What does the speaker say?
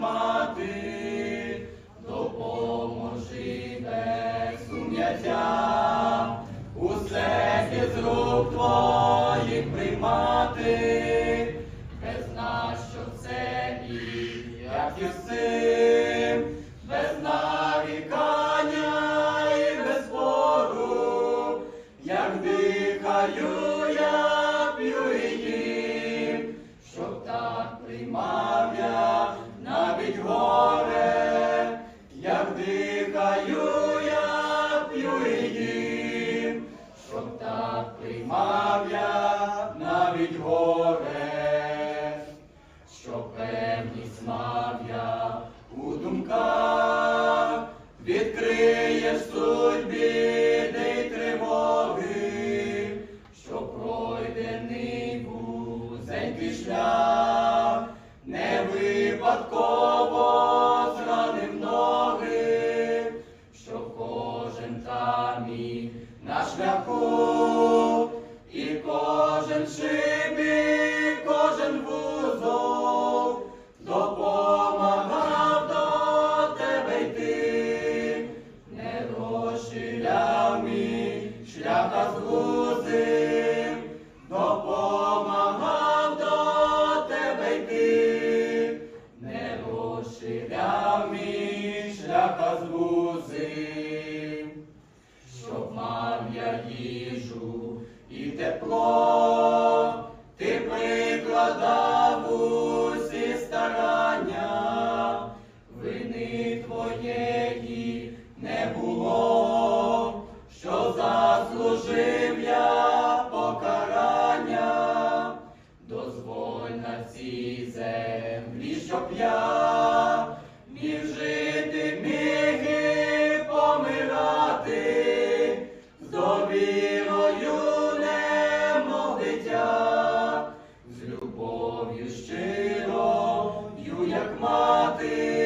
мати, допоможи без сум'яття, усе з рук твоїх приймати, без нас, що все і як і все, без нарікання без бору, як дихаю. Я горе, щоб певність мав я у думках, відкриєш суть біди й тривоги, що пройдений вузенький шлях, не випадково зранив ноги, що кожен камінь на шляху, кожен мій шляха звузив щоб мав я їжу і тепло, ти прикладав усі старання, вини твоєї не було, що заслужив я покарання, дозволь на землі, щоб я мати.